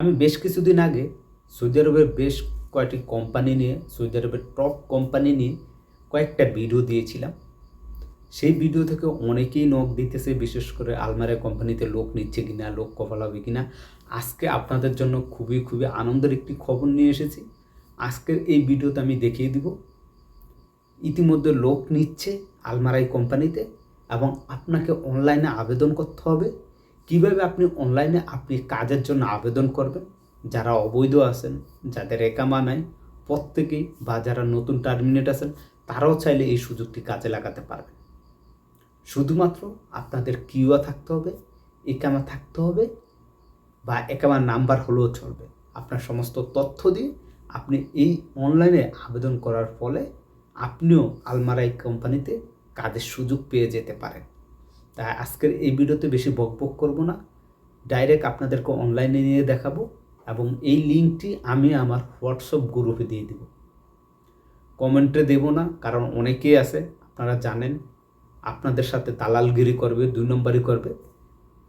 আমি বেশ কিছুদিন আগে সৌদি আরবের বেশ কয়েকটি কোম্পানি নিয়ে, সৌদি আরবের টপ কোম্পানি নিয়ে কয়েকটা ভিডিও দিয়েছিলাম। সেই ভিডিও থেকে অনেকেই নখ দিতেছে, বিশেষ করে আলমারা কোম্পানিতে লোক নিচ্ছে কিনা, লোক কপাল হবে কিনা। আজকে আপনাদের জন্য খুবই খুবই আনন্দের একটি খবর নিয়ে এসেছি। আজকের এই ভিডিওতে আমি দেখিয়ে দিব, ইতিমধ্যে লোক নিচ্ছে আলমারাই কোম্পানিতে এবং আপনাকে অনলাইনে আবেদন করতে হবে। কীভাবে আপনি অনলাইনে আপনি কাজের জন্য আবেদন করবেন? যারা অবৈধ আছেন, যাদের একামা নাই, প্রত্যেকেই বা যারা নতুন টার্মিনেট আছেন, তারাও চাইলে এই সুযোগটি কাজে লাগাতে পারবেন। শুধুমাত্র আপনাদের কিউয়া থাকতে হবে, একামা থাকতে হবে বা একামার নাম্বার হলেও চলবে। আপনার সমস্ত তথ্য দিয়ে আপনি এই অনলাইনে আবেদন করার ফলে আপনিও আলমারাই কোম্পানিতে কাজের সুযোগ পেয়ে যেতে পারেন। তাই আজকের এই ভিডিওতে বেশি বকবক করব না। ডাইরেক্ট আপনাদেরকে অনলাইনে নিয়ে দেখাবো এবং এই লিঙ্কটি আমি আমার হোয়াটসঅ্যাপ গ্রুপে দিয়ে দেব। কমেন্টে দেব না, কারণ অনেকেই আছে, আপনারা জানেন, আপনাদের সাথে দালালগিরি করবে, দুই নম্বরই করবে।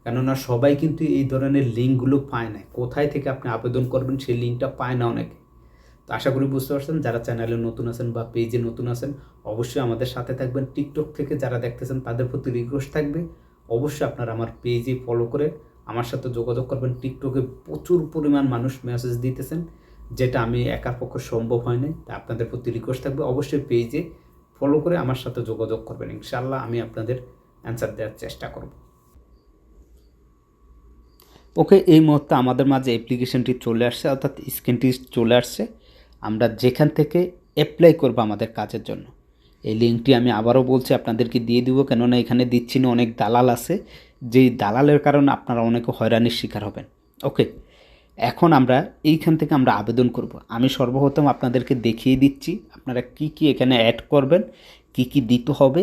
কেননা সবাই কিন্তু এই ধরনের লিঙ্কগুলো পায় না। কোথায় থেকে আপনি আবেদন করবেন সেই লিঙ্কটা পায় না অনেকে। তো আশা করি বুঝতে পারছেন, যারা চ্যানেলে নতুন আছেন বা পেজে নতুন আছেন, অবশ্যই আমাদের সাথে থাকবেন। টিকটক থেকে যারা দেখতেছেন, তাদের প্রতি রিকোয়েস্ট থাকবে। অবশ্যই আপনারা আমার পেজে ফলো করে আমার সাথে যোগাযোগ করবেন। টিকটকে প্রচুর পরিমাণ মানুষ মেসেজ দিতেছেন, যেটা আমি একার পক্ষে সম্ভব হয় না তা আপনাদের প্রতি রিকোয়েস্ট থাকবে। অবশ্যই পেজে ফলো করে আমার সাথে যোগাযোগ করবেন। ইনশাল্লাহ আমি আপনাদের অ্যান্সার দেওয়ার চেষ্টা করব। ওকে, এই মুহূর্তে আমাদের মাঝে অ্যাপ্লিকেশনটি চলে আসছে, অর্থাৎ স্ক্রিনটি চলে আসছে। আমরা যেখান থেকে অ্যাপ্লাই করব আমাদের কাজের জন্য। এই লিঙ্কটি আমি আবারও বলছি, আপনাদেরকে দিয়ে দিব, কেননা এখানে দিচ্ছি না, অনেক দালাল আছে। যেই দালালের কারণে আপনারা অনেকে হয়রানির শিকার হবেন। ওকে এখন আমরা এইখান থেকে আমরা আবেদন করব। আমি সর্বপ্রথম আপনাদেরকে দেখিয়ে দিচ্ছি, আপনারা কি কি এখানে অ্যাড করবেন, কি কি দিতে হবে,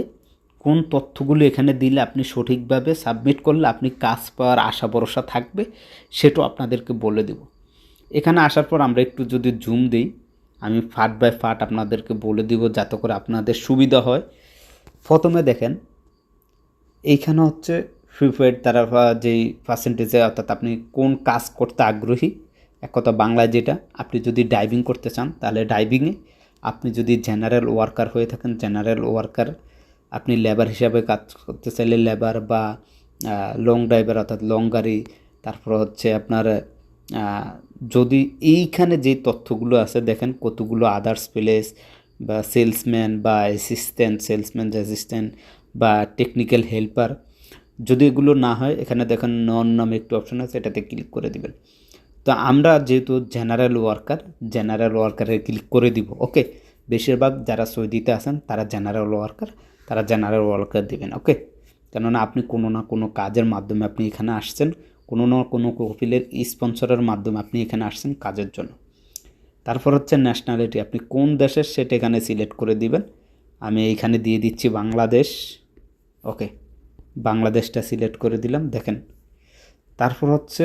কোন তথ্যগুলো এখানে দিলে আপনি সঠিকভাবে সাবমিট করলে আপনি কাজ পাওয়ার আশা ভরসা থাকবে, সেটাও আপনাদেরকে বলে দেব। এখানে আসার পর আমরা একটু যদি জুম দিই আমি ফাট বাই ফাট আপনাদেরকে বলে দিব যাতে করে আপনাদের সুবিধা হয়। প্রথমে দেখেন, এইখানে হচ্ছে ফ্রি প্রিপেড তারা যেই পার্সেন্টেজে অর্থাৎ আপনি কোন কাজ করতে আগ্রহী, এক কথা বাংলায় যেটা, আপনি যদি ডাইভিং করতে চান, তাহলে ডাইভিংয়ে আপনি যদি জেনারেল ওয়ার্কার হয়ে থাকেন জেনারেল ওয়ার্কার আপনি লেবার হিসাবে কাজ করতে চাইলে লেবার বা লং ড্রাইভার অর্থাৎ লং গাড়ি, তারপর হচ্ছে আপনার যদি এইখানে যে তথ্যগুলো আছে, দেখেন কতগুলো আদার্স প্লেস বা সেলসম্যান বা অ্যাসিস্ট্যান্ট সেলসম্যান অ্যাসিস্ট্যান্ট বা টেকনিক্যাল হেল্পার যদি এগুলো না হয়, এখানে দেখেন নন নামে একটু অপশন আছে, এটাতে ক্লিক করে দেবেন। তো আমরা যেহেতু জেনারেল ওয়ার্কার জেনারেল ওয়ার্কারে ক্লিক করে দিব ওকে বেশিরভাগ যারা সৌদিতে আছেন, তারা জেনারেল ওয়ার্কার তারা জেনারেল ওয়ার্কার দিবেন ওকে কেননা আপনি কোনো না কোনো কাজের মাধ্যমে আপনি এখানে আসছেন কোনো না কোনো কপিলের স্পন্সরের মাধ্যমে আপনি এখানে আসছেন কাজের জন্য। তারপর হচ্ছে ন্যাশনালিটি আপনি কোন দেশের সেটা এখানে সিলেক্ট করে দিবেন। আমি এইখানে দিয়ে দিচ্ছি বাংলাদেশ। ওকে বাংলাদেশটা সিলেক্ট করে দিলাম, দেখেন। তারপর হচ্ছে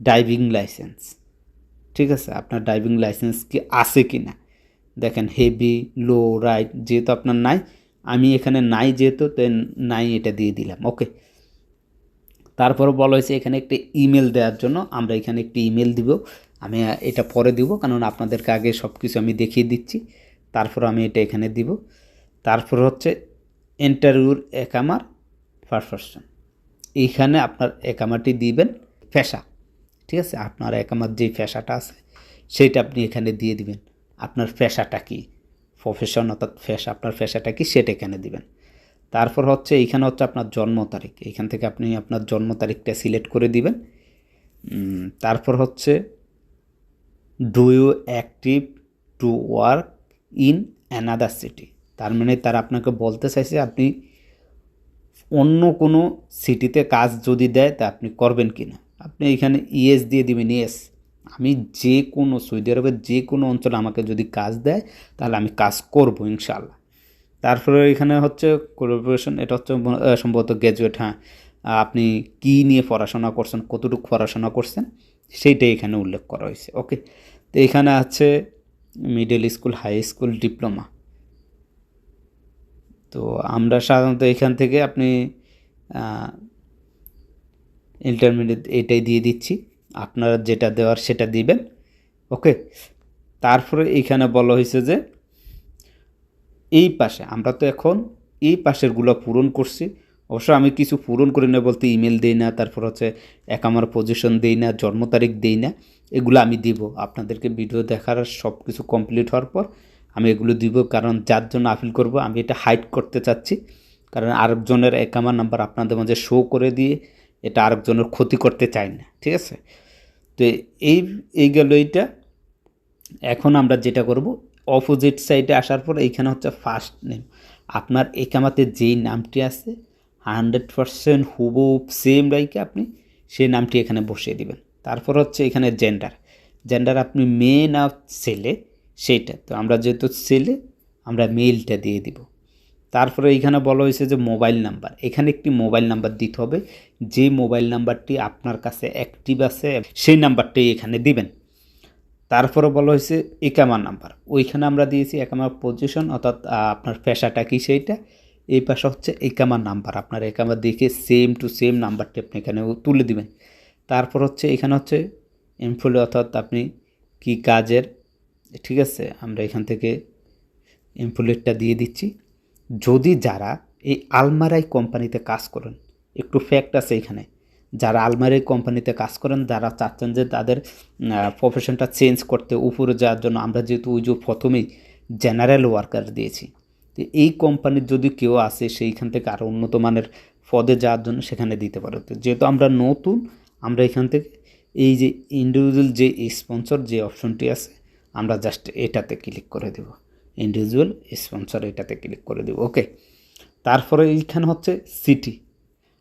ড্রাইভিং লাইসেন্স ঠিক আছে, আপনার ড্রাইভিং লাইসেন্স কি আছে কি না দেখেন হেভি লো রাইট যেহেতু আপনার নাই, আমি এখানে নাই যেহেতু তো নাই এটা দিয়ে দিলাম। ওকে তারপরে বলা হয়েছে এখানে একটা ইমেল দেওয়ার জন্য। আমরা এখানে একটি ইমেল দিব। আমি এটা পরে দিব, কারণ আপনাদেরকে আগে সব কিছু আমি দেখিয়ে দিচ্ছি। তারপর আমি এটা এখানে দিব। তারপর হচ্ছে ইন্টারভিউর একামার পারফরশন এইখানে আপনার একামাটি দিবেন ফেসা ঠিক আছে? আপনার একামার যেই ফেসাটা আছে, সেইটা আপনি এখানে দিয়ে দিবেন। আপনার ফেসাটা কি? প্রফেশন অর্থাৎ ফেসা আপনার ফেসাটা কি? সেটা এখানে দিবেন। তারপর হচ্ছে এইখানে হচ্ছে আপনার জন্ম তারিখ। এইখান থেকে আপনি আপনার জন্ম তারিখটা সিলেক্ট করে দিবেন। তারপর হচ্ছে do you active to work in another city তার মানে তারা আপনাকে বলতে চাইছে আপনি অন্য কোনো সিটিতে কাজ যদি দেয় তা আপনি করবেন কি না। আপনি এখানে ইএস দিয়ে দিবেন ইয়েস আমি যে কোনো সৌদি আরবের যে কোনো অঞ্চলে আমাকে যদি কাজ দেয়, তাহলে আমি কাজ করব ইনশাল্লাহ তারপরে এখানে হচ্ছে কোলাবোরেশন এটা হচ্ছে সম্ভবত গ্র্যাজুয়েট হ্যাঁ। আপনি কী নিয়ে পড়াশোনা করছেন, কতটুকু পড়াশোনা করছেন, সেইটাই এখানে উল্লেখ করা হয়েছে, ওকে? তো এখানে আছে middle school high school diploma তো আমরা সাধারণত এখান থেকে আপনি ইন্টারমিডিয়েট এটাই দিয়ে দিচ্ছি। আপনারা যেটা দেওয়ার সেটা দিবেন, ওকে? তারপরে এইখানে বলা হয়েছে যে এই পাশে, আমরা তো এখন এই পাশেরগুলো পূরণ করছি। অবশ্য আমি কিছু পূরণ করি না বলতে ইমেল দিই না, তারপর হচ্ছে এক আমার পজিশন দিই না, জন্ম তারিখ দিই না, এগুলো আমি দিব। আপনাদেরকে ভিডিও দেখার সব কিছু কমপ্লিট হওয়ার পর আমি এগুলো দিব, কারণ যার জন্য আপিল করব, আমি এটা হাইড করতে চাচ্ছি। কারণ আরেকজনের এক আমার নাম্বার আপনাদের মাঝে শো করে দিয়ে এটা আরেকজনের ক্ষতি করতে চাই না, ঠিক আছে? তো এই এই গেল এইটা। এখন আমরা যেটা করব অপোজিট সাইডে আসার পর এইখানে হচ্ছে ফার্স্ট নেম আপনার একামাতে যেই নামটি আছে হান্ড্রেড পারসেন্ট হুবহুব সেম রাইকে আপনি, সেই নামটি এখানে বসিয়ে দিবেন। তারপর হচ্ছে এখানে জেন্ডার জেন্ডার আপনি মেয়ে না ছেলে, সেইটা। তো আমরা যেহেতু ছেলে, আমরা মেলটা দিয়ে দিব। তারপরে এইখানে বলা হয়েছে যে মোবাইল নাম্বার এখানে একটি মোবাইল নাম্বার দিতে হবে। যে মোবাইল নাম্বারটি আপনার কাছে অ্যাক্টিভ আছে, সেই নাম্বারটি এখানে দিবেন। তারপরে বলা হয়েছে একামার নাম্বার। ওইখানে আমরা দিয়েছি একামার পজিশন অর্থাৎ আপনার পেশাটা কি সেইটা? এই পাশে হচ্ছে একামার নাম্বার। আপনার একামার দেখে সেম টু সেম নাম্বারটি আপনি এখানে তুলে দিবেন। তারপর হচ্ছে এখানে হচ্ছে এমফ্লয় অর্থাৎ আপনি কি কাজের? ঠিক আছে, আমরা এখান থেকে এমপ্লয়েডটা দিয়ে দিচ্ছি। যদি যারা এই আলমারাই কোম্পানিতে কাজ করেন, একটু ফ্যাক্ট আছে এখানে। যারা আলমারি কোম্পানিতে কাজ করেন, যারা চাচ্ছেন যে তাদের প্রফেশনটা চেঞ্জ করতে, উপরে যাওয়ার জন্য আমরা যেহেতু ওই যে প্রথমেই জেনারেল ওয়ার্কার দিয়েছি, তো এই কোম্পানির যদি কেউ আসে, সেইখান থেকে আরও উন্নত মানের পদে যাওয়ার জন্য সেখানে দিতে পারে। তো যেহেতু আমরা নতুন, আমরা এখান থেকে এই যে ইন্ডিভিজুয়াল যে স্পন্সর যে অপশনটি আছে, আমরা জাস্ট এটাতে ক্লিক করে দেব। ইন্ডিভিজুয়াল স্পন্সর এটাতে ক্লিক করে দেব। ওকে তারপরে এইখানে হচ্ছে সিটি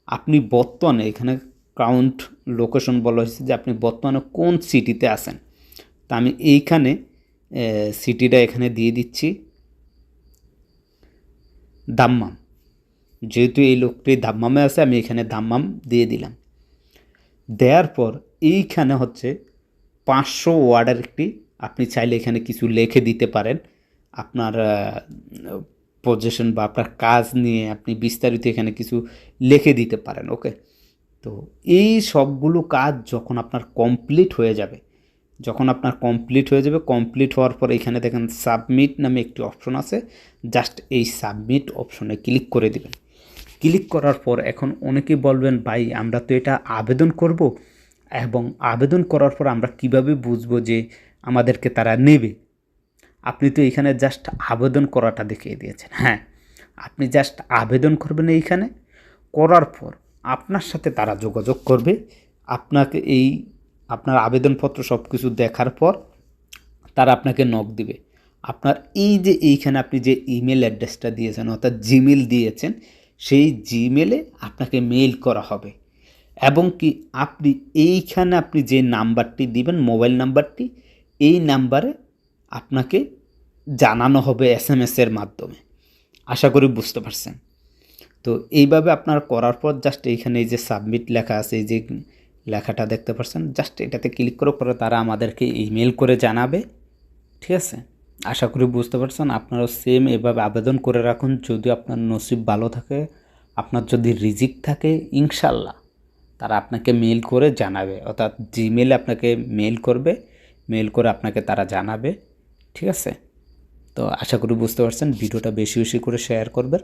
আপনি বর্তমানে এখানে কাউন্ট লোকেশন বলা হয়েছে যে আপনি বর্তমানে কোন সিটিতে আছেন। তা আমি এইখানে সিটিটা এখানে দিয়ে দিচ্ছি। দাম্মাম। যেহেতু এই লোকটি দাম্মামে আছে, আমি এখানে দাম্মাম দিয়ে দিলাম। দেওয়ার পর এইখানে হচ্ছে পাঁচশো ওয়ার্ডের একটি, আপনি চাইলে এখানে কিছু লিখে দিতে পারেন। আপনার পজিশন বা আপনার কাজ নিয়ে আপনি বিস্তারিত এখানে কিছু লিখে দিতে পারেন ওকে তো এই সবগুলো কাজ যখন আপনার কমপ্লিট হয়ে যাবে, যখন আপনার কমপ্লিট হয়ে যাবে কমপ্লিট হওয়ার পর এখানে দেখেন সাবমিট নামে একটি অপশন আছে জাস্ট এই সাবমিট অপশনে ক্লিক করে দেবেন। ক্লিক করার পর এখন অনেকেই বলবেন, ভাই, আমরা তো এটা আবেদন করব? এবং আবেদন করার পর আমরা কীভাবে বুঝব যে আমাদেরকে তারা নেবে? আপনি তো এখানে জাস্ট আবেদন করাটা দেখিয়ে দিয়েছেন। হ্যাঁ আপনি জাস্ট আবেদন করবেন এইখানে। করার পর আপনার সাথে তারা যোগাযোগ করবে। আপনাকে এই আপনার আবেদনপত্র সব কিছু দেখার পর তারা আপনাকে নক দিবে। আপনার এই যে এইখানে আপনি যে ইমেল অ্যাড্রেসটা দিয়েছেন, অর্থাৎ জিমেল দিয়েছেন, সেই জিমেলে আপনাকে মেইল করা হবে। এবং কি আপনি এইখানে আপনি যে নাম্বারটি দিবেন মোবাইল নাম্বারটি, এই নাম্বারে আপনাকে জানানো হবে এস এম এসের মাধ্যমে। আশা করি বুঝতে পারছেন। তো এইভাবে আপনার করার পর জাস্ট এইখানে এই যে সাবমিট লেখা আছে, এই যে লেখাটা দেখতে পাচ্ছেন জাস্ট এটাতে ক্লিক করার পরে তারা আমাদেরকে ইমেল করে জানাবে, ঠিক আছে? আশা করি বুঝতে পারছেন, আপনারাও সেম এভাবে আবেদন করে রাখুন, যদি আপনার নসিব ভালো থাকে, আপনার যদি রিজিক থাকে, ইনশাল্লাহ তারা আপনাকে মেল করে জানাবে, অর্থাৎ জিমেলে আপনাকে মেল করবে মেল করে আপনাকে তারা জানাবে, ঠিক আছে? তো আশা করি বুঝতে পারছেন, ভিডিওটা বেশি বেশি করে শেয়ার করবেন।